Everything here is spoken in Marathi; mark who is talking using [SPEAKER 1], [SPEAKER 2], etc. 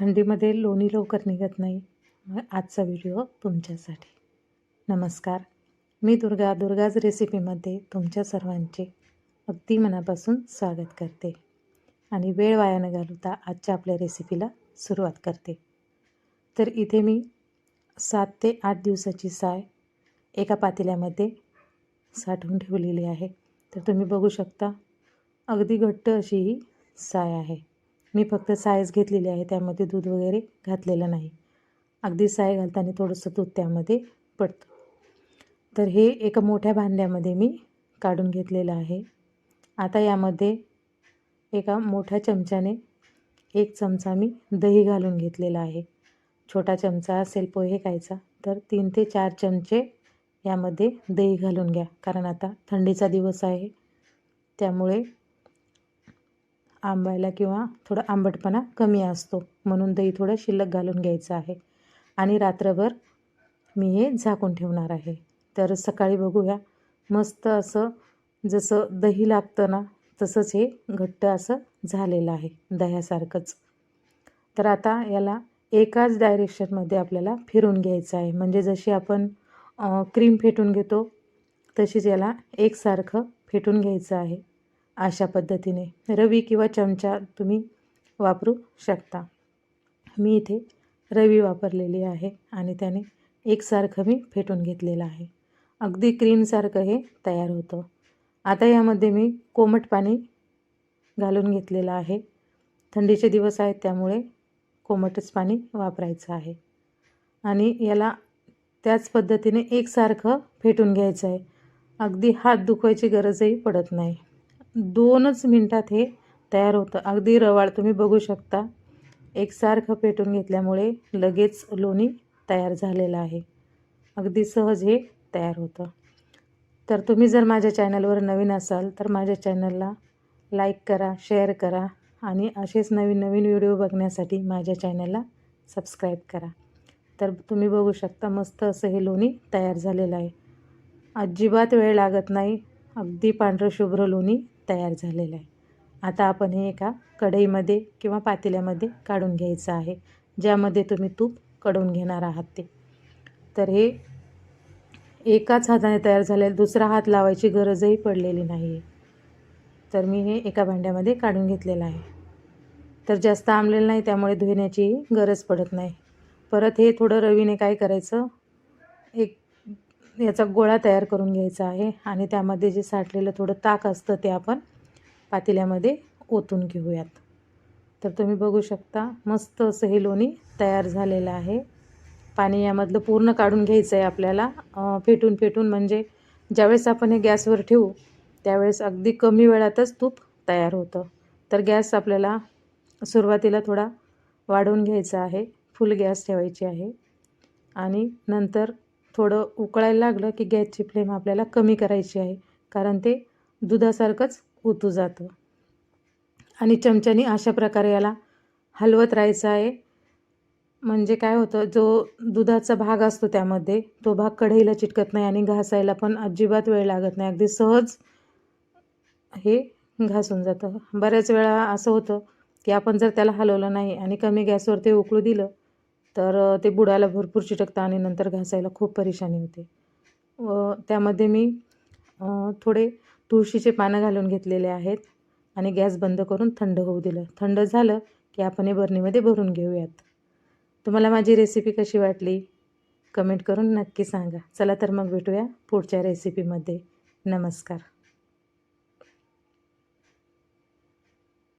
[SPEAKER 1] थंडीमध्ये लोणी लवकर निघत नाही. मग आजचा व्हिडिओ तुमच्यासाठी. नमस्कार. मी दुर्गा दुर्गाज रेसिपीमध्ये तुमच्या सर्वांचे अगदी मनापासून स्वागत करते. आणि वेळ वाया न घालवता आजच्या आपल्या रेसिपीला सुरुवात करते. तर इथे मी सात ते आठ दिवसाची साय एका पातेल्यामध्ये साठवून ठेवलेली आहे. तर तुम्ही बघू शकता अगदी घट्ट अशी ही साय आहे. मी फक्त सायच घेतलेली आहे त्यामध्ये दूध वगैरे घातलेलं नाही. अगदी साय घालताना थोडंसं दूध त्यामध्ये पडतं. तर हे एका मोठ्या भांड्यामध्ये मी काढून घेतलेलं आहे. आता यामध्ये एका मोठ्या चमच्याने एक चमचा मी दही घालून घेतलेला आहे. छोटा चमचा असेल पोहे खायचा तर तीन ते चार चमचे यामध्ये दही घालून घ्या कारण आता थंडीचा दिवस आहे. त्यामुळे आंबायला किंवा थोडा आंबटपणा कमी असतो. म्हणून दही थोडं शिल्लक घालून घ्यायचं आहे. आणि रात्रभर मी हे झाकून ठेवणार आहे. तर सकाळी बघूया. मस्त असं जसं दही लागतं ना तसंच हे घट्ट असं झालेलं आहे दह्यासारखंच. तर आता याला एकाच डायरेक्शनमध्ये आपल्याला फिरून घ्यायचं आहे. म्हणजे जशी आपण क्रीम फेटून घेतो तशीच याला एकसारखं फेटून घ्यायचं आहे. अशा पद्धतीने रवी किंवा चमचा तुम्ही वापरू शकता. मी इथे रवी वापरलेली आहे आणि त्याने एकसारखं मी फेटून घेतलेलं आहे. अगदी क्रीमसारखं हे तयार होतं. आता यामध्ये मी कोमट पाणी घालून घेतलेलं आहे. थंडीचे दिवस आहेत त्यामुळे कोमटच पाणी वापरायचं आहे. आणि याला त्याच पद्धतीने एकसारखं फेटून घ्यायचं आहे. अगदी हात दुखवायची गरजही पडत नाही. दोनच मिनटात हे तयार होतं. अगदी रवाळ तुम्ही बघू शकता. एकसारखं पेटून घेतल्यामुळे लगेच लोणी तयार झालेलं आहे. अगदी सहज हे तयार होतं. तर तुम्ही जर माझ्या चॅनलवर नवीन असाल तर माझ्या चॅनलला लाईक करा शेअर करा आणि असेच नवीन नवीन व्हिडिओ बघण्यासाठी माझ्या चॅनलला सबस्क्राईब करा. तर तुम्ही बघू शकता मस्त असं हे लोणी तयार झालेलं आहे. अजिबात वेळ लागत नाही. अगदी पांढरं शुभ्र लोणी तयार झालेलं आहे. आता आपण हे एका कढईमध्ये किंवा पातेल्यामध्ये काढून घ्यायचं आहे ज्यामध्ये तुम्ही तूप कडवून घेणार आहात ते. तर हे एकाच हाताने तयार झालेलं दुसरा हात लावायची गरजही पडलेली नाही. आहे तर मी हे एका भांड्यामध्ये काढून घेतलेलं आहे. तर जास्त आंबलेलं नाही त्यामुळे धुण्याचीही गरज पडत नाही. परत हे थोडं रवीने काय करायचं एक याचा गोळा तयार करून घ्यायचा आहे आणि त्यामध्ये जे साठलेलं थोडं ताक असतं ते आपण पातेल्यामध्ये ओतून घेऊयात. तर तुम्ही बघू शकता मस्त असं हे लोणी तयार झालेलं आहे. पाणी यामधलं पूर्ण काढून घ्यायचं आहे आपल्याला फेटून फेटून म्हणजे ज्यावेळेस आपण हे गॅसवर ठेवू त्यावेळेस अगदी कमी वेळातच तूप तयार होतं. तर गॅस आपल्याला सुरुवातीला थोडा वाढवून घ्यायचा आहे. फुल गॅस ठेवायची आहे. आणि नंतर थोडं उकळायला लागलं की गॅसची फ्लेम आपल्याला कमी करायची आहे कारण ते दुधासारखंच उतू जातं. आणि चमच्याने अशा प्रकारे याला हलवत राहायचं आहे. म्हणजे काय होतं जो दुधाचा भाग असतो त्यामध्ये तो भाग कढईला चिटकत नाही आणि घासायला पण अजिबात वेळ लागत नाही. अगदी सहज हे घासून जातं. बऱ्याच वेळा असं होतं की आपण जर त्याला हलवलं नाही आणि कमी गॅसवर ते उकळू दिलं तर ते बुडाला भरपूर चिटकतं आणि नंतर घासायला खूप परेशानी होते. व त्यामध्ये मी थोडे तुळशीचे पानं घालून घेतलेले आहेत आणि गॅस बंद करून थंड होऊ दिलं. थंड झालं की आपण हे बरणीमध्ये भरून घेऊयात. तुम्हाला माझी रेसिपी कशी वाटली? कमेंट करून नक्की सांगा. चला तर मग भेटूया पुढच्या रेसिपीमध्ये. नमस्कार.